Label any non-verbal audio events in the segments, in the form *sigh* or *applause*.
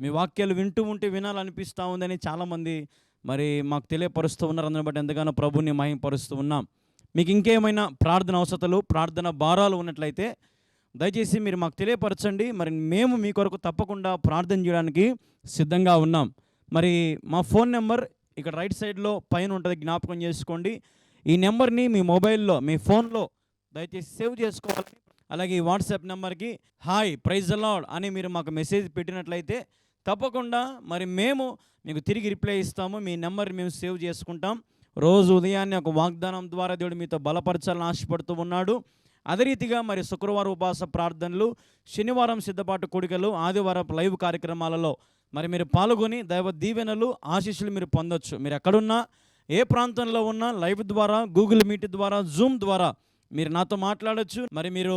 మీ వాక్యాలు వింటూ ఉంటే వినాలనిపిస్తూ ఉందని చాలామంది మరి మాకు తెలియపరుస్తూ ఉన్నారు. అందుని బట్టి ఎంతగానో ప్రభుని మహింపరుస్తూ ఉన్నాం. మీకు ఇంకేమైనా ప్రార్థన అవసరతలు ప్రార్థన భారాలు ఉన్నట్లయితే దయచేసి మీరు మాకు తెలియపరచండి. మరి మేము మీ కొరకు తప్పకుండా ప్రార్థన చేయడానికి సిద్ధంగా ఉన్నాం. మరి మా ఫోన్ నెంబర్ ఇక్కడ రైట్ సైడ్లో పైన ఉంటుంది. జ్ఞాపకం చేసుకోండి. ఈ నెంబర్ని మీ మొబైల్లో మీ ఫోన్లో దయచేసి సేవ్ చేసుకోవాలి. అలాగే ఈ వాట్సాప్ నెంబర్కి హాయ్ ప్రైజ్ అలాడ్ అని మీరు మాకు మెసేజ్ పెట్టినట్లయితే తప్పకుండా మరి మేము మీకు తిరిగి రిప్లై ఇస్తాము. మీ నెంబర్ మేము సేవ్ చేసుకుంటాం. రోజు ఉదయాన్నే ఒక వాగ్దానం ద్వారా దేవుడు మీతో బలపరచాలని ఆశపడుతూ ఉన్నాడు. అదే రీతిగా మరి శుక్రవారం ఉపవాస ప్రార్థనలు శనివారం సిద్ధపాటు కూడికలు ఆదివారం లైవ్ కార్యక్రమాలలో మరి మీరు పాల్గొని దైవ దీవెనలు ఆశీస్సులు మీరు పొందొచ్చు. మీరు ఎక్కడున్నా ఏ ప్రాంతంలో ఉన్నా లైవ్ ద్వారా గూగుల్ మీట్ ద్వారా జూమ్ ద్వారా మీరు నాతో మాట్లాడచ్చు. మరి మీరు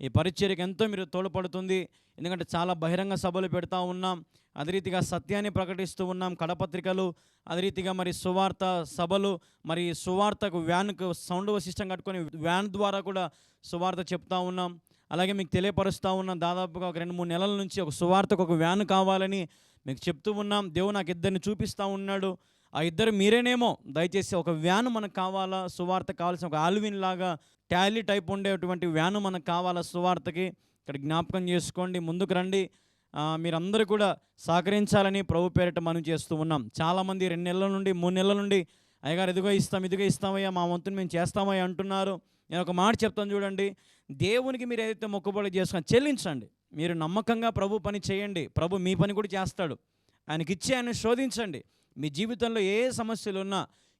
ఈ పరిచర్యకు ఎంతో మీరు తోడ్పడుతుంది. ఎందుకంటే చాలా బహిరంగ సభలు పెడతా ఉన్నాం. అదే రీతిగా సత్యాన్ని ప్రకటిస్తూ ఉన్నాం కడపత్రికలు. అదే రీతిగా మరి సువార్త సభలు మరి సువార్తకు వ్యాన్కు సౌండ్ సిస్టమ్ కట్టుకొని వ్యాన్ ద్వారా కూడా సువార్త చెప్తా ఉన్నాం. అలాగే మీకు తెలియపరుస్తూ ఉన్నాం. దాదాపుగా ఒక రెండు మూడు నెలల నుంచి ఒక సువార్తకు ఒక వ్యాన్ కావాలని మీకు చెప్తూ ఉన్నాం. దేవుడు నాకు ఇద్దరిని చూపిస్తూ ఉన్నాడు. ఆ ఇద్దరు మీరేనేమో దయచేసి ఒక వ్యాన్ మనకు కావాలా? సువార్త కావాల్సిన ఒక ఆల్విన్ లాగా ట్యాలీ టైప్ ఉండేటువంటి వ్యాన్ మనకు కావాలా సువార్తకి? ఇక్కడ జ్ఞాపకం చేసుకోండి ముందుకు రండి. మీరందరూ కూడా సహకరించాలని ప్రభు పేరిట మనం చేస్తూ ఉన్నాం. చాలామంది రెండు నెలల నుండి మూడు నెలల నుండి అయ్యగారు ఇదిగో ఇస్తాం ఇదిగో ఇస్తామయ్యా మా వంతుని మేము చేస్తామయ్యా అంటున్నారు. నేను ఒక మాట చెప్తాను చూడండి. దేవునికి మీరు ఏదైతే మొక్కుబడి చేసుకుని చెల్లించండి. మీరు నమ్మకంగా ప్రభు పని చేయండి. ప్రభు మీ పని కూడా చేస్తాడు. ఆయనకిచ్చి ఆయన శోధించండి. మీ జీవితంలో ఏ సమస్యలు ఉన్నా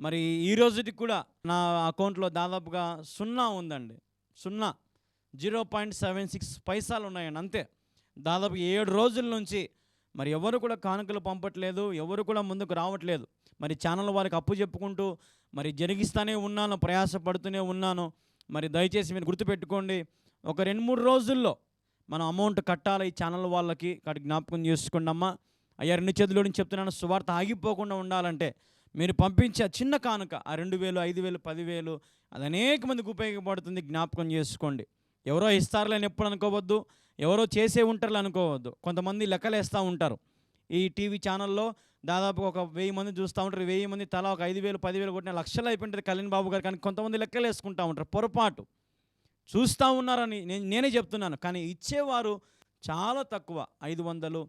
మరి ఈ రోజుకి కూడా నా అకౌంట్లో దాదాపుగా సున్నా ఉందండి. సున్నా. జీరో పాయింట్ సెవెన్ సిక్స్ పైసలు ఉన్నాయండి అంతే. దాదాపు ఏడు రోజుల నుంచి మరి ఎవరు కూడా కానుకలు పంపట్లేదు ఎవరు కూడా ముందుకు రావట్లేదు. మరి ఛానల్ వారికి అప్పు చెప్పుకుంటూ మరి జరిగిస్తూనే ఉన్నాను ప్రయాసపడుతూనే ఉన్నాను. మరి దయచేసి మీరు గుర్తుపెట్టుకోండి ఒక రెండు మూడు రోజుల్లో మనం అమౌంట్ కట్టాలి ఈ ఛానల్ వాళ్ళకి. ఇక్కడ జ్ఞాపకం చేసుకోండి అమ్మా. అయ్యా రెండు చేతుల్లో నుంచి చెప్తున్నాను సువార్త ఆగిపోకుండా ఉండాలంటే మీరు పంపించే ఆ చిన్న కానుక ఆ రెండు వేలు ఐదు వేలు పదివేలు అది అనేక మందికి ఉపయోగపడుతుంది జ్ఞాపకం చేసుకోండి. ఎవరో ఇస్తారులని ఎప్పుడు అనుకోవద్దు ఎవరో చేసే ఉంటారు అనుకోవద్దు. కొంతమంది లెక్కలేస్తూ ఉంటారు. ఈ టీవీ ఛానల్లో దాదాపు ఒక వెయ్యి మంది చూస్తూ ఉంటారు. వెయ్యి మంది తలా ఒక ఐదు వేలు పదివేలు కొట్టిన లక్షలు అయిపోయింటుంది కళ్యాణ్ బాబు గారు. కానీ కొంతమంది లెక్కలు వేసుకుంటూ ఉంటారు. పొరపాటు. చూస్తూ ఉన్నారని నేను నేనే చెప్తున్నాను. కానీ ఇచ్చేవారు చాలా తక్కువ. ఐదు వందలు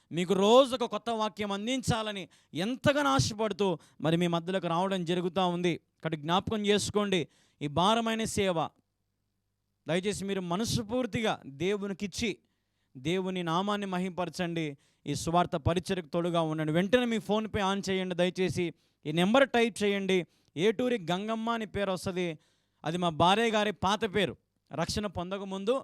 మీకు రోజు ఒక కొత్త వాక్యం అందించాలని ఎంతగానో ఆశపడుతూ మరి మీ మధ్యలోకి రావడం జరుగుతూ ఉంది. ఇక్కడ జ్ఞాపకం చేసుకోండి. ఈ భారమైన సేవ దయచేసి మీరు మనస్ఫూర్తిగా దేవునికిచ్చి దేవుని నామాన్ని మహింపరచండి. ఈ స్వార్థ పరిచయకు తోడుగా ఉండండి. వెంటనే మీ ఫోన్పే ఆన్ చేయండి. దయచేసి ఈ నెంబర్ టైప్ చేయండి. ఏటూరి గంగమ్మ అని పేరు వస్తుంది. అది మా భార్య గారి పాత పేరు. రక్షణ పొందకముందు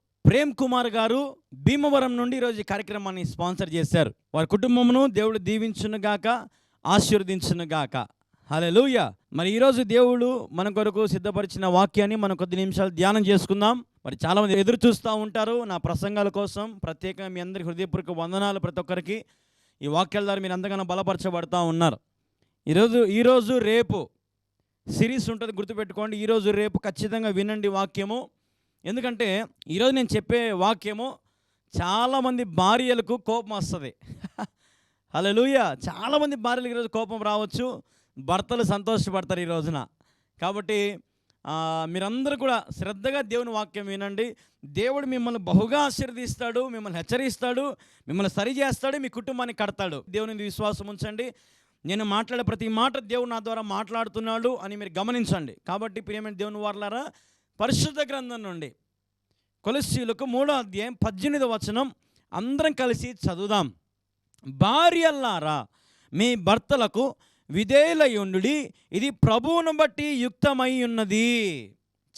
ప్రేమ్ కుమార్ గారు భీమవరం నుండి ఈరోజు ఈ కార్యక్రమాన్ని స్పాన్సర్ చేశారు. వారి కుటుంబమును దేవుడు దీవించునుగాక ఆశీర్వదించునుగాక. హలెలుయ మరి ఈరోజు దేవుడు మన కొరకు సిద్ధపరిచిన వాక్యాన్ని మనం కొద్ది నిమిషాలు ధ్యానం చేసుకుందాం. మరి చాలామంది ఎదురు చూస్తూ ఉంటారు నా ప్రసంగాల కోసం. ప్రత్యేకంగా మీ అందరి హృదయపూర్వక వందనాలు ప్రతి ఒక్కరికి. ఈ వాక్యాల ద్వారా మీరు అంతగానో బలపరచబడతా ఉన్నారు. ఈరోజు ఈరోజు రేపు సిరీస్ ఉంటుంది గుర్తుపెట్టుకోండి. ఈరోజు రేపు ఖచ్చితంగా వినండి వాక్యము. ఎందుకంటే ఈరోజు నేను చెప్పే వాక్యము చాలామంది భార్యలకు కోపం వస్తుంది. *laughs* హల్లెలూయ! చాలామంది భార్యలకు ఈరోజు కోపం రావచ్చు భర్తలు సంతోషపడతారు ఈ రోజున. కాబట్టి మీరందరూ కూడా శ్రద్ధగా దేవుని వాక్యం వినండి. దేవుడు మిమ్మల్ని బహుగా ఆశీర్దిస్తాడు మిమ్మల్ని హెచ్చరిస్తాడు మిమ్మల్ని సరి చేస్తాడు మీ కుటుంబాన్ని కడతాడు. దేవుని విశ్వాసం ఉంచండి. నేను మాట్లాడే ప్రతి మాట దేవుడు నా ద్వారా మాట్లాడుతున్నాడు అని మీరు గమనించండి. కాబట్టి ప్రియమైన దేవుని వారలారా పరిశుద్ధ గ్రంథం నుండి కొలసీలకు మూడో అధ్యాయం పద్దెనిమిది వచనం అందరం కలిసి చదువుదాం. భార్యల్లారా మీ భర్తలకు విధేయులయుండుడి ఇది ప్రభువును బట్టి యుక్తమై ఉన్నది.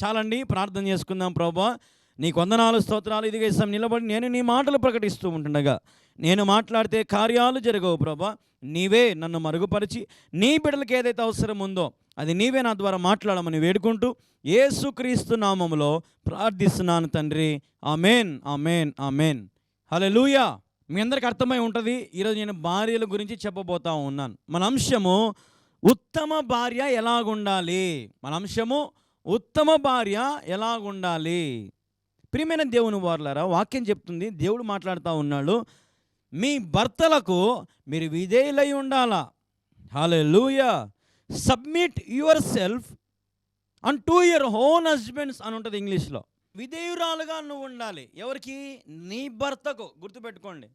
చాలండి ప్రార్థన చేసుకుందాం ప్రభా. నీకు వందనాలు స్తోత్రాలు. ఇదిగా ఇస్తాం నిలబడి నేను నీ మాటలు ప్రకటిస్తూ ఉంటుండగా నేను మాట్లాడితే కార్యాలు జరగవు ప్రభా. నీవే నన్ను మరుగుపరిచి నీ బిడ్డలకి ఏదైతే అవసరం ఉందో అది నీవే నా ద్వారా మాట్లాడమని వేడుకుంటూ ఏసుక్రీస్తు నామములో ప్రార్థిస్తున్నాను తండ్రి. Amen amen amen. లూయా మీ అందరికి అర్థమై ఉంటుంది ఈరోజు నేను భార్యల గురించి చెప్పబోతా ఉన్నాను. మన అంశము ఉత్తమ భార్య ఎలాగుండాలి? మన అంశము ఉత్తమ భార్య ఎలాగుండాలి? ప్రియమైన దేవుని వారులారా వాక్యం చెప్తుంది దేవుడు మాట్లాడుతూ ఉన్నాడు. మీ భర్తలకు మీరు విధేయులై ఉండాలా? Hallelujah submit yourself and to your own husbands అని ఉంటుంది ఇంగ్లీష్లో. విధేయురాలుగా నువ్వు ఉండాలి. ఎవరికి? నీ భర్తకు. గుర్తుపెట్టుకోండి.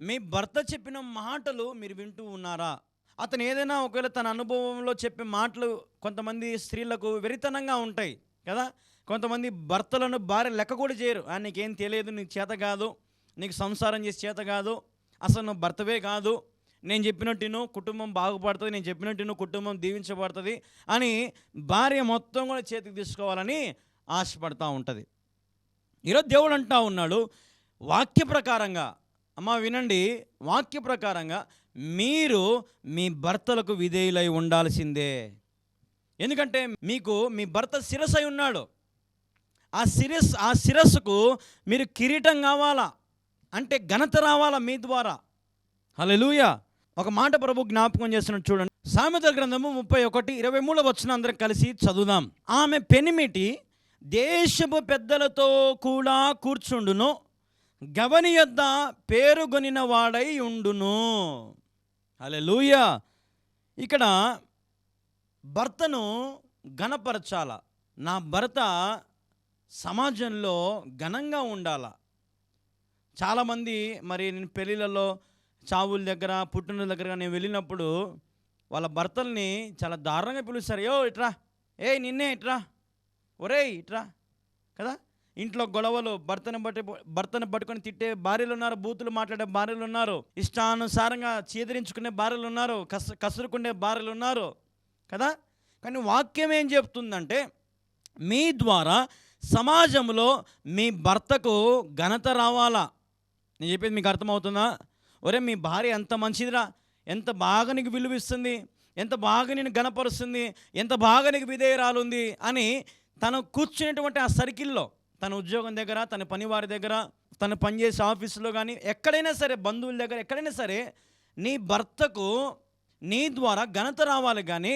మీ భర్త చెప్పిన మాటలు మీరు వింటూ ఉన్నారా? అతను ఏదైనా ఒకవేళ తన అనుభవంలో చెప్పే మాటలు కొంతమంది స్త్రీలకు వెరితనంగా ఉంటాయి కదా? కొంతమంది భర్తలను భార్య లెక్క కూడా చేయరు. "ఆ, నీకేం తెలియదు నీకు చేత కాదు నీకు సంసారం చేసి చేత కాదు అసలు నువ్వు భర్తవే కాదు నేను చెప్పినట్టు కుటుంబం బాగుపడుతుంది నేను చెప్పినట్టు కుటుంబం దీవించబడుతుంది అని భార్య మొత్తం కూడా చేతికి తీసుకోవాలని ఆశపడతా ఉంటుంది. ఈరోజు దేవుడు అంటా ఉన్నాడు వాక్య ప్రకారంగా అమ్మ వినండి వాక్య ప్రకారంగా మీరు మీ భర్తలకు విధేయులై ఉండాల్సిందే. ఎందుకంటే మీకు మీ భర్త శిరసై అయి ఉన్నాడు. ఆ శిరస్ ఆ శిరస్సుకు మీరు కిరీటం కావాలా? అంటే ఘనత రావాలా మీ ద్వారా? హల్లెలూయా. ఒక మాట ప్రభు జ్ఞాపకం చేస్తున్నట్టు చూడండి. సామెత గ్రంథము ముప్పై ఒకటి ఇరవై మూడు వచ్చిన అందరం కలిసి చదువుదాం. ఆమె పెనిమిటి దేశపు పెద్దలతో కూడా కూర్చుండును గవని యొద్ద పేరుగొనిన వాడై ఉండును. హల్లెలూయా. ఇక్కడ భర్తను ఘనపరచాల? నా భర్త సమాజంలో ఘనంగా ఉండాల. చాలామంది మరి నేను పెళ్ళిళ్ళలో చావుల దగ్గర పుట్టిన దగ్గర నేను వెళ్ళినప్పుడు వాళ్ళ భర్తల్ని చాలా దారుణంగా పిలుస్తారు. యో ఇట్రా. ఏ నిన్నే ఇట్రా. ఒరేయ్ ఇట్రా. కదా? ఇంట్లో గొడవలు భర్తను బట్టి భర్తను పట్టుకొని తిట్టే భార్యలు ఉన్నారు బూతులు మాట్లాడే భార్యలు ఉన్నారు ఇష్టానుసారంగా చీదరించుకునే భార్యలు ఉన్నారు కస కసురుకునే భార్యలు ఉన్నారు కదా? కానీ వాక్యం ఏం చెప్తుందంటే మీ ద్వారా సమాజంలో మీ భర్తకు ఘనత రావాలా? నేను చెప్పేది మీకు అర్థమవుతుందా? ఒరే మీ భార్య ఎంత మంచిదిరా. ఎంత బాగా నీకు విలువిస్తుంది ఎంత బాగా నేను గణపరుస్తుంది ఎంత బాగా నీకు విధేయరాలుంది అని తను కూర్చునేటువంటి ఆ సర్కిల్లో తన ఉద్యోగం దగ్గర తన పనివారి దగ్గర తను పనిచేసే ఆఫీసులో కానీ ఎక్కడైనా సరే బంధువుల దగ్గర ఎక్కడైనా సరే నీ భర్తకు నీ ద్వారా ఘనత రావాలి కానీ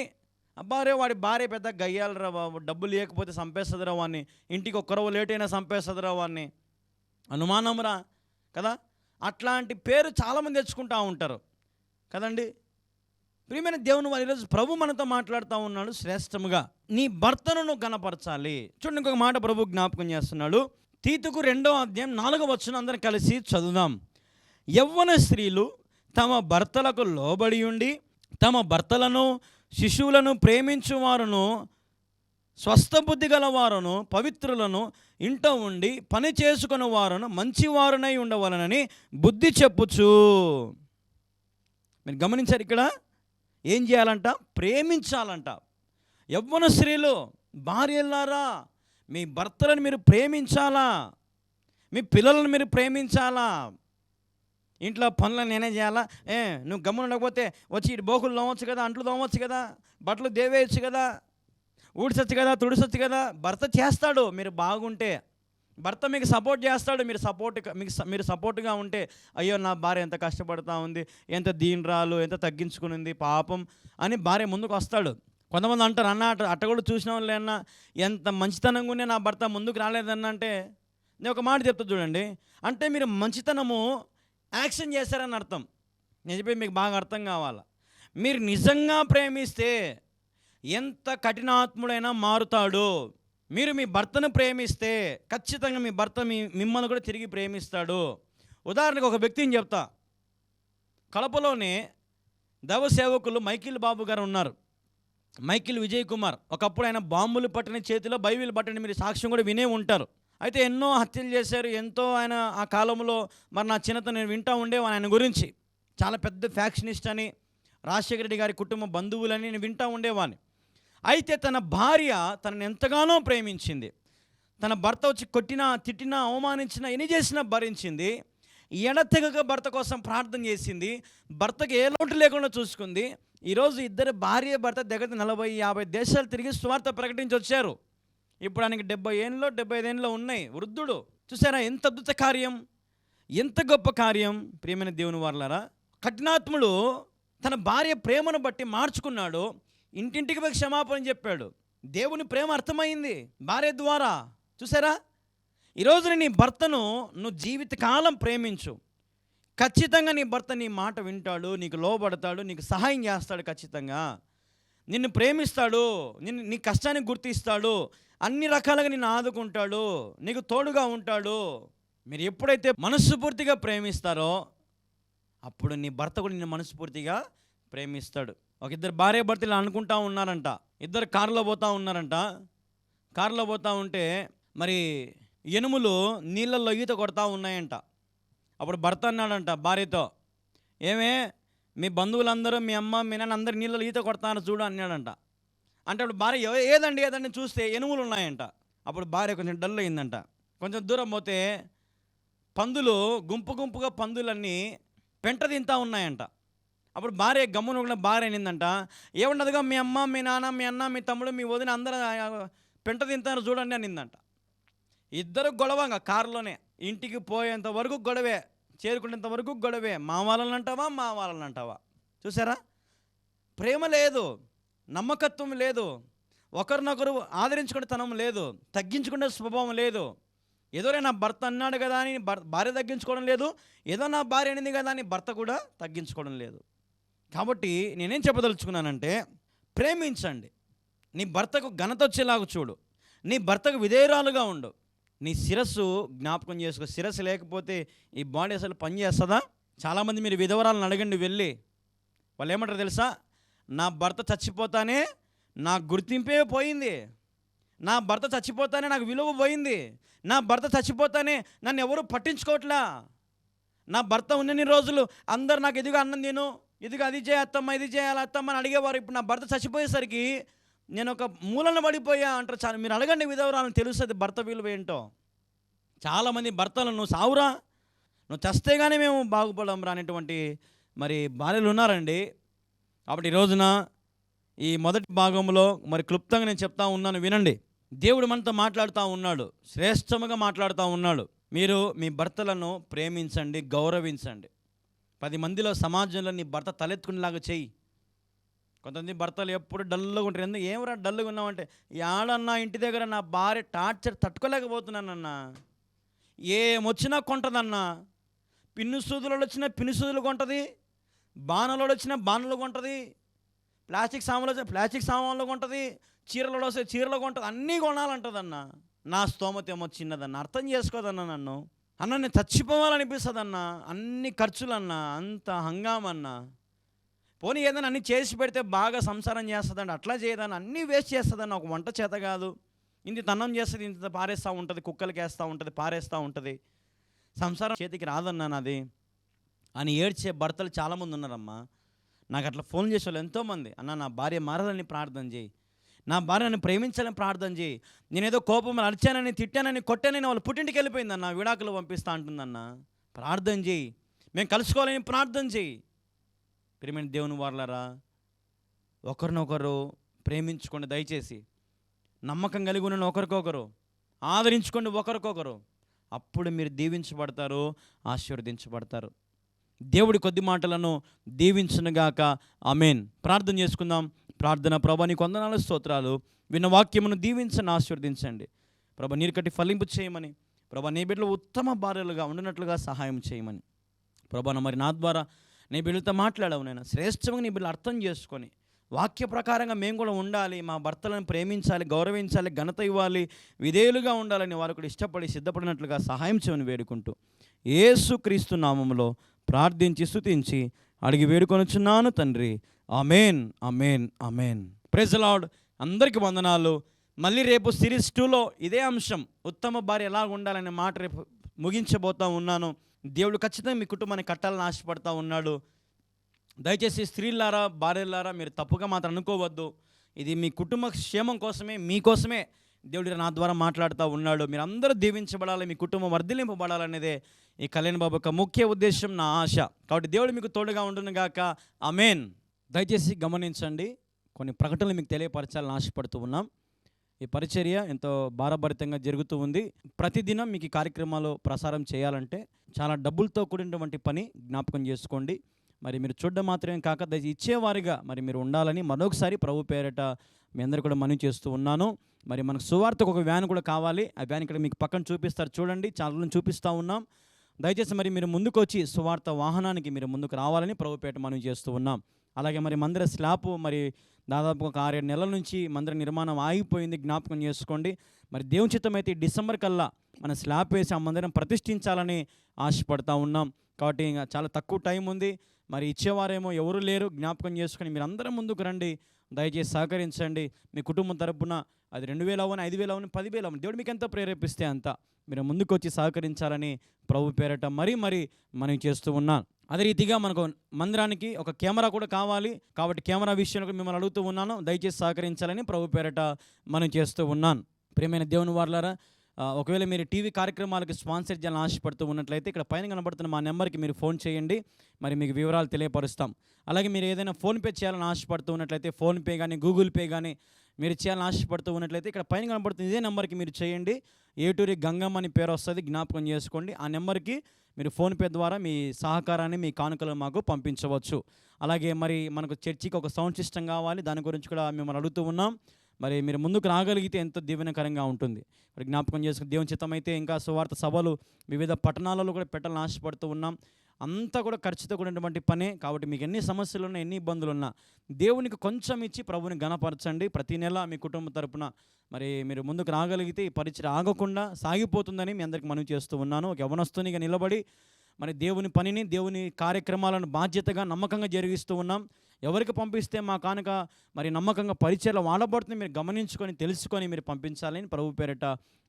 అబ్బారే వాడి భార్య పెద్ద గయ్యాలరా బాబు. డబ్బు లేకపోతే చంపేస్తుందిరా వాడిని ఇంటికి ఒక్కరవ లేట్ అయినా చంపేస్తుందిరా వాడిని అనుమానంరా కదా? అట్లాంటి పేరు చాలామంది తెచ్చుకుంటూ ఉంటారు. కదండి? ప్రియమైన దేవుని వారి ఈరోజు ప్రభు మనతో మాట్లాడుతూ ఉన్నాడు శ్రేష్టముగా. నీ భర్తను నువ్వు గణపరచాలి. చూడండి ఇంకొక మాట ప్రభు జ్ఞాపకం చేస్తున్నాడు. తీతుకు రెండో అధ్యాయం నాలుగో వచ్చిన అందరం కలిసి చదువుదాం. యవ్వన స్త్రీలు తమ భర్తలకు లోబడి ఉండి తమ భర్తలను శిశువులను ప్రేమించువారును స్వస్థ బుద్ధి గలవారును పవిత్రులను ఇంట ఉండి పని చేసుకుని వారును మంచివారునై ఉండవలనని బుద్ధి చెప్పుచు. మీరు గమనించారు ఇక్కడ? ఏం చేయాలంట? ప్రేమించాలంట. యవ్వన స్త్రీలు భార్యలారా మీ భర్తలను మీరు ప్రేమించాలా? మీ పిల్లలను మీరు ప్రేమించాలా? ఇంట్లో పనులు నేనే చేయాలా? ఏ నువ్వు గమ్మున ఉండకపోతే వచ్చి ఇటు బోకులు తోమొచ్చు కదా అంట్లు తోమొచ్చు కదా బట్టలు దేవేయచ్చు కదా ఊడ్చచ్చు కదా తుడిసొచ్చు కదా భర్త చేస్తాడు మీరు బాగుంటే. భర్త మీకు సపోర్ట్ చేస్తాడు మీరు సపోర్ట్ మీకు మీరు సపోర్ట్గా ఉంటే అయ్యో నా భార్య ఎంత కష్టపడతా ఉంది ఎంత దీనరాలు ఎంత తగ్గించుకునింది పాపం అని భార్య ముందుకు వస్తాడు. కొంతమంది అంటారు అన్న అట్ట అట్ట కూడా చూసిన వాళ్ళే ఎంత మంచితనంగా ఉండే నా భర్త ముందుకు రాలేదన్న అంటే నేను ఒక మాట చెప్తా చూడండి. అంటే మీరు మంచితనము యాక్షన్ చేశారని అర్థం. నేను చెప్పి మీకు బాగా అర్థం కావాలా? మీరు నిజంగా ప్రేమిస్తే ఎంత కఠినాత్ముడైనా మారుతాడు. మీరు మీ భర్తను ప్రేమిస్తే ఖచ్చితంగా మీ భర్త మీ మిమ్మల్ని కూడా తిరిగి ప్రేమిస్తాడు. ఉదాహరణకు ఒక వ్యక్తిని చెప్తా. కడపలోనే దవసేవకులు మైకిల్ బాబు గారు ఉన్నారు. మైకిల్ విజయ్ కుమార్. ఒకప్పుడు ఆయన బాంబులు పట్టిన చేతిలో బైబిల్ పట్టిన మీరు సాక్ష్యం కూడా వినే ఉంటారు. అయితే ఎన్నో హత్యలు చేశారు ఎంతో ఆయన ఆ కాలంలో మరి నా చిన్నత నేను వింటూ ఉండేవాను ఆయన గురించి. చాలా పెద్ద ఫ్యాక్షనిస్ట్ అని రాజశేఖర రెడ్డి గారి కుటుంబ బంధువులని నేను వింటూ ఉండేవాడిని అయితే తన భార్య తనని ఎంతగానో ప్రేమించింది. తన భర్త వచ్చి కొట్టినా తిట్టినా అవమానించినా ఎన్ని చేసినా భరించింది. ఎడతెగక భర్త కోసం ప్రార్థన చేసింది. భర్తకి ఏ లోటు లేకుండా చూసుకుంది. ఈరోజు ఇద్దరు భార్య భర్త దగ్గర నలభై యాభై దేశాలు తిరిగి స్వార్థ ప్రకటించి వచ్చారు. ఇప్పుడు ఆయనకి డెబ్బై ఏళ్ళలో డెబ్బై ఐదేళ్ళలో ఉన్నాయి. వృద్ధుడు. చూసారా ఎంత అద్భుత కార్యం? ఎంత గొప్ప కార్యం? ప్రియమైన దేవుని వారలారా కఠినాత్ముడు తన భార్య ప్రేమను బట్టి మార్చుకున్నాడు. ఇంటింటికి పోయి క్షమాపణ చెప్పాడు. దేవుని ప్రేమ అర్థమైంది. భార్య ద్వారా. చూసారా? ఈరోజు నీ భర్తను నువ్వు జీవితకాలం ప్రేమించు. ఖచ్చితంగా నీ భర్త నీ మాట వింటాడు నీకు లోబడతాడు నీకు సహాయం చేస్తాడు ఖచ్చితంగా. నిన్ను ప్రేమిస్తాడు నిన్ను నీ కష్టాన్ని గుర్తిస్తాడు అన్ని రకాలుగా నిన్ను ఆదుకుంటాడు నీకు తోడుగా ఉంటాడు. మీరు ఎప్పుడైతే మనస్ఫూర్తిగా ప్రేమిస్తారో అప్పుడు నీ భర్త కూడా నిన్ను మనస్ఫూర్తిగా ప్రేమిస్తాడు. ఒక ఇద్దరు భార్య భర్తలు అనుకుంటా ఉన్నారంట. ఇద్దరు కారులో పోతా ఉన్నారంట. కారులో పోతా ఉంటే మరి ఎనుములు నీళ్ళల్లో ఈత కొడతా ఉన్నాయంట. అప్పుడు భర్త అన్నాడంట భార్యతో ఏమే మీ బంధువులందరూ మీ అమ్మ మీ నాన్న అందరు నీళ్ళలో ఈత కొడతాను చూడు అన్నాడంట. అంటే అప్పుడు భార్య ఏదండి ఏదండి చూస్తే ఎనుములు ఉన్నాయంట. అప్పుడు భార్య కొంచెం డల్ అయిందంట. కొంచెం దూరం పోతే పందులు గుంపు గుంపుగా పందులన్నీ పెంట తింటా ఉన్నాయంట. అప్పుడు భార్య గమ్మున కూడా భార్య అనిందంట ఏముండదుగా మీ అమ్మ మీ నాన్న మీ అన్న మీ తమ్ముడు మీ వదిన అందరూ పెంట తింటారు చూడండి అనిందంట. ఇద్దరు గొడవంగా కారులోనే. ఇంటికి పోయేంత వరకు గొడవే. చేరుకునేంత వరకు గొడవే. మా వాళ్ళని అంటావా మా వాళ్ళని అంటావా చూసారా? ప్రేమ లేదు నమ్మకత్వం లేదు ఒకరినొకరు ఆదరించుకునే తనం లేదు తగ్గించుకునే స్వభావం లేదు. ఏదో నా భర్త అన్నాడు కదా అని భార్య తగ్గించుకోవడం లేదు ఏదో నా భార్య అనింది కదా అని భర్త కూడా తగ్గించుకోవడం లేదు. కాబట్టి నేనేం చెప్పదలుచుకున్నానంటే ప్రేమించండి. నీ భర్తకు ఘనత వచ్చేలాగా చూడు. నీ భర్తకు విధేయురాలుగా ఉండు. నీ శిరస్సు జ్ఞాపకం చేసుకో. శిరస్సు లేకపోతే ఈ బాడీ అసలు పని చేస్తుందా? చాలామంది మీరు విధవరాలను అడగండి వెళ్ళి. వాళ్ళు ఏమంటారు తెలుసా? నా భర్త చచ్చిపోతానే నా గుర్తింపే పోయింది. నా భర్త చచ్చిపోతానే నాకు విలువ పోయింది. నా భర్త చచ్చిపోతానే నన్ను ఎవరు పట్టించుకోవట్లా? నా భర్త ఉన్నన్ని రోజులు అందరు నాకు ఎదుగు అన్నం తిను. ఇదిగా అది చేయ అత్తమ్మ ఇది చేయాలి అత్తమ్మ అని అడిగేవారు. ఇప్పుడు నా భర్త చచ్చిపోయేసరికి నేను ఒక మూలన పడిపోయా అంటారు. చాలా మీరు అడగండి విధవరాలను తెలుస్తుంది భర్త విలువ ఏంటో. చాలామంది భర్తలు నువ్వు సావురా నువ్వు చస్తే కానీ మేము బాగుపడడం రానటువంటి మరి భార్యలు ఉన్నారండి. కాబట్టి ఈ రోజున ఈ మొదటి భాగంలో మరి క్లుప్తంగా నేను చెప్తా ఉన్నాను వినండి. దేవుడు మనతో మాట్లాడుతూ ఉన్నాడు. శ్రేష్టముగా మాట్లాడుతూ ఉన్నాడు. మీరు మీ భర్తలను ప్రేమించండి గౌరవించండి. పది మందిలో సమాజంలో నీ భర్త తలెత్తుకునేలాగా చెయ్యి కొంతమంది భర్తలు ఎప్పుడు డల్గా ఉంటారు. ఎందుకు? ఏమరా డల్గా ఉన్నామంటే ఆడన్నా ఇంటి దగ్గర నా భార్య టార్చర్ తట్టుకోలేకపోతున్నానన్నా. ఏమొచ్చినా కొంటదన్నా. పిన్ను సూదులు వచ్చినా పిన్ను సూదులు కొంటది. బాణలు వచ్చినా బాణలు కొంటది. ప్లాస్టిక్ సామాన్లు వచ్చిన ప్లాస్టిక్ సామాన్లు కొంటది. చీరలలో వస్తే చీరలు కొంటది. అన్నీ కొనాలంటదన్నా. నా స్తోమత ఏమో చిన్నదన్న. అర్థం చేసుకోదన్నా నన్ను. అన్న నేను చచ్చిపోవాలనిపిస్తుందన్నా. అన్ని ఖర్చులన్నా. అంత హంగామన్నా. పోనీ ఏదైనా అన్ని చేసి పెడితే బాగా సంసారం చేస్తుందండి అట్లా చేయదని అన్నీ వేస్ట్ చేస్తుందన్న ఒక వంట చేత కాదు. ఇంత తన్నం చేస్తుంది ఇంత పారేస్తూ ఉంటుంది కుక్కలకి వేస్తూ ఉంటుంది పారేస్తూ ఉంటుంది. సంసారం చేతికి రాదన్నా నాది అని ఏడ్చే భర్తలు చాలామంది ఉన్నారమ్మా. నాకు అట్లా ఫోన్ చేసే వాళ్ళు ఎంతోమంది అన్న నా భార్య మారదని ప్రార్థన చేయి. నా భార్యని ప్రేమించాలని ప్రార్థన చేయి. నేనేదో కోపం అరిచానని తిట్టానని కొట్టానని వాళ్ళు పుట్టింటికి వెళ్ళిపోయిందన్న విడాకులు పంపిస్తా అంటుందన్న. ప్రార్థన చేయి. మేము కలుసుకోవాలని ప్రార్థన చేయి. ప్రేమైన దేవుని వారలారా ఒకరినొకరు ప్రేమించుకోండి దయచేసి నమ్మకం కలిగి ఉన్న ఒకరికొకరు ఆదరించుకోండి ఒకరికొకరు అప్పుడు మీరు దీవించబడతారు ఆశీర్వదించబడతారు. దేవుడి కొద్ది మాటలను దీవించనుగాక. అమేన్ ప్రార్థన చేసుకుందాం. ప్రార్థన ప్రభా నీకు వందనాలు స్తోత్రాలు. విన్న వాక్యమును దీవించని ఆశీర్వదించండి. ప్రభా నీరు కట్టి ఫలింపు చేయమని. ప్రభా నీ బిడ్డలు ఉత్తమ భార్యలుగా ఉండినట్లుగా సహాయం చేయమని. ప్రభా మరి నా ద్వారా నీ బిడ్డలతో మాట్లాడవు నేను. శ్రేష్టంగా నీ బిడ్డలు అర్థం చేసుకొని వాక్య ప్రకారంగా మేము కూడా ఉండాలి మా భర్తలను ప్రేమించాలి గౌరవించాలి ఘనత ఇవ్వాలి విధేయులుగా ఉండాలని వారు కూడా ఇష్టపడి సిద్ధపడినట్లుగా సహాయం చేయమని వేడుకుంటూ ఏసు క్రీస్తు నామంలో ప్రార్థించి స్థుతించి అడిగి వేడుకొనుచున్నాను తండ్రి. అమేన్ అమేన్ అమేన్ ప్రెజ్ లార్డ్ అందరికీ వందనాలు. మళ్ళీ రేపు సిరీస్ టూలో ఇదే అంశం ఉత్తమ భార్య ఎలా ఉండాలనే మాట రేపు ముగించబోతా ఉన్నాను. దేవుడు ఖచ్చితంగా మీ కుటుంబాన్ని కట్టాలని ఆశపడతా ఉన్నాడు. దయచేసి స్త్రీలారా భార్యలారా మీరు తప్పుగా మాత్రం అనుకోవద్దు. ఇది మీ కుటుంబ క్షేమం కోసమే మీకోసమే దేవుడు నా ద్వారా మాట్లాడుతూ ఉన్నాడు. మీరు అందరూ దీవించబడాలి మీ కుటుంబం వర్ధిలింపబడాలనేదే ఈ కళ్యాణ్ బాబు యొక్క ముఖ్య ఉద్దేశం నా ఆశ. కాబట్టి దేవుడు మీకు తోడుగా ఉండును గాక. అమేన్ దయచేసి గమనించండి. కొన్ని ప్రకటనలు మీకు తెలియపరచాలని ఆశపడుతూ ఉన్నాం. ఈ పరిచర్య ఎంతో భారభరితంగా జరుగుతూ ఉంది. ప్రతిదినం మీకు ఈ కార్యక్రమాలు ప్రసారం చేయాలంటే చాలా డబ్బులతో కూడినటువంటి పని జ్ఞాపకం చేసుకోండి. మరి మీరు చూడడం మాత్రమే కాక దయచేసి ఇచ్చేవారిగా మరి మీరు ఉండాలని మరొకసారి ప్రభు పేరట మీ అందరు కూడా మనవి చేస్తూ ఉన్నాను. మరి మనకు సువార్తకు ఒక వ్యాన్ కూడా కావాలి. ఆ వ్యాన్ ఇక్కడ మీకు పక్కన చూపిస్తారు చూడండి. చాలా చూపిస్తూ ఉన్నాం. దయచేసి మరి మీరు ముందుకు వచ్చి సువార్త వాహనానికి మీరు ముందుకు రావాలని ప్రభుపేట మనం చేస్తూ ఉన్నాం. అలాగే మరి మందిర స్లాపు మరి దాదాపు ఒక ఆరేడు నెలల నుంచి మందిర నిర్మాణం ఆగిపోయింది జ్ఞాపకం చేసుకోండి. మరి దేవుని చిత్తం అయితే డిసెంబర్ కల్లా మన స్లాబ్ వేసి ఆ మందిరం ప్రతిష్ఠించాలని ఆశపడతా ఉన్నాం. కాబట్టి ఇంకా చాలా తక్కువ టైం ఉంది. మరి ఇచ్చేవారేమో ఎవరు లేరు జ్ఞాపకం చేసుకొని మీరు అందరం ముందుకు రండి. దయచేసి సహకరించండి. మీ కుటుంబం తరపున అది రెండు వేలు అవ్వని ఐదు వేలు అవ్వని పదివేలు అవ్వని దేవుడు మీకు ఎంత ప్రేరేపిస్తే అంత. మీరు ముందుకు వచ్చి సహకరించాలని ప్రభు పేరట మరీ మరీ మనం చేస్తూ ఉన్నాను. అదే రీతిగా మనకు మందిరానికి ఒక కెమెరా కూడా కావాలి. కాబట్టి కెమెరా విషయంలో మిమ్మల్ని అడుగుతూ ఉన్నాను. దయచేసి సహకరించాలని ప్రభు పేరట మనం చేస్తూ ఉన్నాను. ప్రియమైన దేవుని వార్లారా ఒకవేళ మీరు టీవీ కార్యక్రమాలకు స్పాన్సర్ చేయాలని ఆశపడుతూ ఉన్నట్లయితే ఇక్కడ పైన కనబడుతున్న మా నెంబర్కి మీరు ఫోన్ చేయండి. మరి మీకు వివరాలు తెలియపరుస్తాం. అలాగే మీరు ఏదైనా ఫోన్పే చేయాలని ఆశపడుతూ ఉన్నట్లయితే ఫోన్పే కానీ గూగుల్ పే కానీ మీరు చేయాలని ఆశపడుతూ ఉన్నట్లయితే ఇక్కడ పైన కనబడుతుంది ఇదే నెంబర్కి మీరు చేయండి. ఏటూరి గంగమ్మ అని పేరు వస్తుంది జ్ఞాపకం చేసుకోండి. ఆ నెంబర్కి మీరు ఫోన్పే ద్వారా మీ సహకారాన్ని మీ కానుకలు మాకు పంపించవచ్చు. అలాగే మరి మనకు చర్చికి ఒక సౌండ్ సిస్టమ్ కావాలి దాని గురించి కూడా మిమ్మల్ని అడుగుతూ ఉన్నాం. మరి మీరు ముందుకు రాగలిగితే ఎంతో దీవెనకరంగా ఉంటుంది. మరి జ్ఞాపకం చేసుకుని దేవుని చిత్తమైతే ఇంకా సువార్త సభలు వివిధ పట్టణాలలో కూడా పెట్టాలని ఆశపడుతూ ఉన్నాం. అంతా కూడా ఖర్చుతో కూడినటువంటి పనే. కాబట్టి మీకు ఎన్ని సమస్యలు ఉన్నా ఎన్ని ఇబ్బందులు ఉన్నా దేవునికి కొంచెం ఇచ్చి ప్రభుని గణపరచండి ప్రతి నెల మీ కుటుంబ తరపున మరి మీరు ముందుకు రాగలిగితే ఈ పరిచయం ఆగకుండా సాగిపోతుందని మీ అందరికి మనవి చేస్తూ ఉన్నాను. ఒక యవనస్తునిగా నిలబడి మరి దేవుని పనిని దేవుని కార్యక్రమాలను బాధ్యతగా నమ్మకంగా జరిగిస్తూ ఉన్నాం. ఎవరికి పంపిస్తే మా కానుక మరి నమ్మకంగా పరిచయాలు వాడబడుతుంది మీరు గమనించుకొని తెలుసుకొని మీరు పంపించాలని ప్రభు పేరిట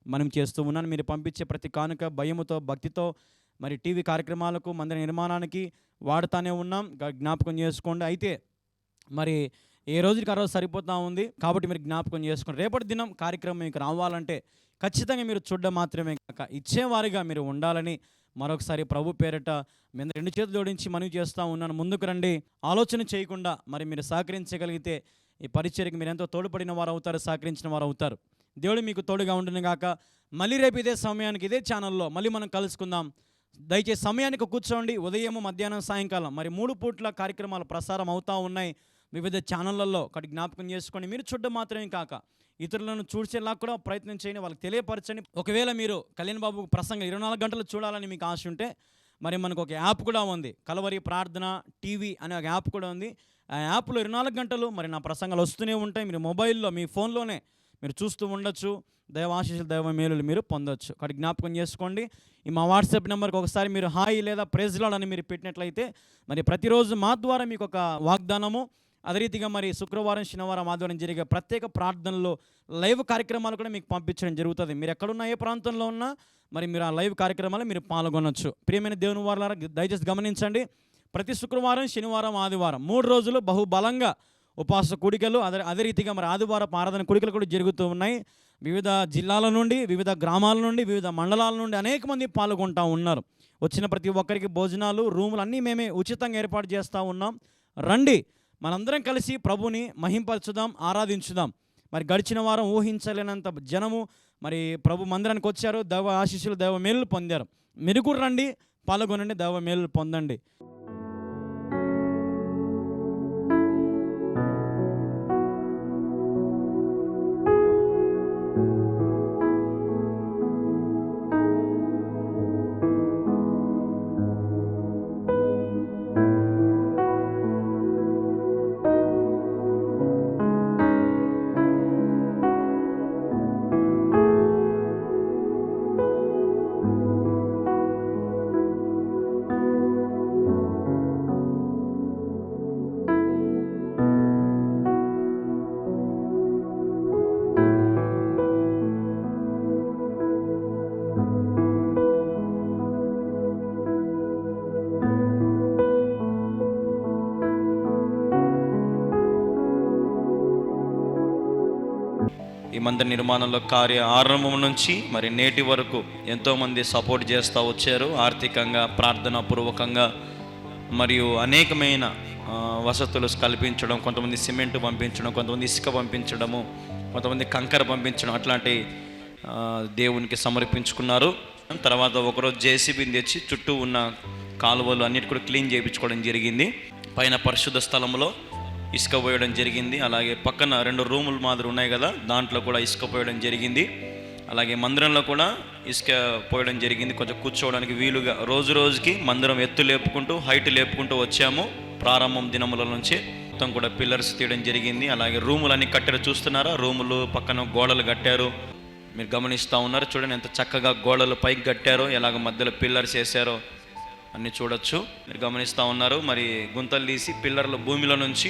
మనం చేస్తూ ఉన్నాను. మీరు పంపించే ప్రతి కానుక భయముతో భక్తితో మరి టీవీ కార్యక్రమాలకు మందిర నిర్మాణానికి వాడుతానే ఉన్నాం. జ్ఞాపకం చేసుకోండి. అయితే మరి ఏ రోజుకి ఆ రోజు సరిపోతూ ఉంది? కాబట్టి మీరు జ్ఞాపకం చేసుకోండి. రేపటి దినం కార్యక్రమం మీకు రావాలంటే ఖచ్చితంగా మీరు చూడడం మాత్రమే కాక ఇచ్చేవారిగా మీరు ఉండాలని మరొకసారి ప్రభు పేరిట మేము రెండు చేతులు జోడించి మనవి చేస్తూ ఉన్నాను. ముందుకు రండి. ఆలోచన చేయకుండా మరి మీరు సహకరించగలిగితే ఈ పరిచర్కి మీరు ఎంతో తోడ్పడిన వారు అవుతారు సహకరించిన వారు అవుతారు. దేవుడు మీకు తోడుగా ఉండును గాక. మళ్ళీ రేపు ఇదే సమయానికి ఇదే ఛానల్లో మళ్ళీ మనం కలుసుకుందాం. దయచేసి సమయానికి కూర్చోండి. ఉదయం మధ్యాహ్నం సాయంకాలం. మరి మూడు పూట్ల కార్యక్రమాలు ప్రసారం అవుతూ ఉన్నాయి. వివిధ ఛానళ్ళల్లో ఒకటి జ్ఞాపకం చేసుకోండి మీరు చూడడం మాత్రమే కాక ఇతరులను చూసేలా కూడా ప్రయత్నం చేయండి. వాళ్ళకి తెలియపరచండి. ఒకవేళ మీరు కళ్యాణ్ బాబు ప్రసంగం ఇరవై నాలుగు గంటలు చూడాలని మీకు ఆశ ఉంటే మరి మనకు ఒక యాప్ కూడా ఉంది. కలవరి ప్రార్థన టీవీ అనే ఒక యాప్ కూడా ఉంది. ఆ యాప్లో ఇరవై నాలుగు గంటలు మరి నా ప్రసంగాలు వస్తూనే ఉంటాయి. మీరు మొబైల్లో మీ ఫోన్లోనే మీరు చూస్తూ ఉండొచ్చు. దైవాశీషులు దైవ మేలులు మీరు పొందొచ్చు. కాబట్టి జ్ఞాపకం చేసుకోండి. ఈ మా వాట్సాప్ నెంబర్కి ఒకసారి మీరు హాయ్ లేదా ప్రెజ్లాడ్ అని మీరు పెట్టినట్లయితే మరి ప్రతిరోజు మా ద్వారా మీకు ఒక వాగ్దానము అదే రీతిగా మరి శుక్రవారం శనివారం ఆదివారం జరిగే ప్రత్యేక ప్రార్థనలో లైవ్ కార్యక్రమాలు కూడా మీకు పంపించడం జరుగుతుంది. మీరు ఎక్కడున్నా ఏ ప్రాంతంలో ఉన్నా మరి మీరు ఆ లైవ్ కార్యక్రమాలు మీరు పాల్గొనొచ్చు. ప్రియమైన దేవుని వారులారా దయచేసి గమనించండి. ప్రతి శుక్రవారం శనివారం ఆదివారం మూడు రోజులు బహుబలంగా ఉపవాస కూడికలు అదే అదే రీతిగా మరి ఆదివారం ఆరాధన కూడికలు కూడా జరుగుతూ ఉన్నాయి. వివిధ జిల్లాల నుండి వివిధ గ్రామాల నుండి వివిధ మండలాల నుండి అనేక మంది పాల్గొంటూ ఉన్నారు. వచ్చిన ప్రతి ఒక్కరికి భోజనాలు రూములు అన్నీ మేమే ఉచితంగా ఏర్పాటు చేస్తూ ఉన్నాం. రండి మనందరం కలిసి ప్రభుని మహింపరచుదాం ఆరాధించుదాం. మరి గడిచిన వారం ఊహించలేనంత జనము మరి ప్రభు మందిరానికి వచ్చారు. దైవ ఆశీస్సులు దైవ మేలు పొందారు. మీరు కూడా రండి పాల్గొనండి దైవ మేలు పొందండి. మందిర నిర్మాణంలో కార్య ఆరంభం నుంచి మరి నేటి వరకు ఎంతోమంది సపోర్ట్ చేస్తూ వచ్చారు. ఆర్థికంగా ప్రార్థనా పూర్వకంగా మరియు అనేకమైన వసతులు కల్పించడం కొంతమంది సిమెంట్ పంపించడం కొంతమంది ఇసుక పంపించడము కొంతమంది కంకర పంపించడం అట్లాంటి దేవునికి సమర్పించుకున్నారు. తర్వాత ఒకరోజు జేసీబీని తెచ్చి చుట్టూ ఉన్న కాలువలు అన్నిటి కూడా క్లీన్ చేయించుకోవడం జరిగింది. పైన పరిశుద్ధ స్థలంలో ఇసుక పోయడం జరిగింది. అలాగే పక్కన రెండు రూములు మాదిరి ఉన్నాయి కదా దాంట్లో కూడా ఇసుక పోయడం జరిగింది. అలాగే మందిరంలో కూడా ఇసుక పోయడం జరిగింది. కొంచెం కూర్చోవడానికి వీలుగా రోజు రోజుకి మందిరం ఎత్తు లేపుకుంటూ హైట్ లేపుకుంటూ వచ్చాము ప్రారంభం దినముల నుంచి. మొత్తం కూడా పిల్లర్స్ తీయడం జరిగింది. అలాగే రూములన్నీ కట్టారు చూస్తున్నారా? రూములు పక్కన గోడలు కట్టారు. మీరు గమనిస్తూ ఉన్నారు చూడండి ఎంత చక్కగా గోడలు పైకి కట్టారో ఎలాగ మధ్యలో పిల్లర్స్ వేసారో అన్ని చూడొచ్చు. మీరు గమనిస్తూ ఉన్నారు. మరి గుంతలు తీసి పిల్లర్ల భూమిలో నుంచి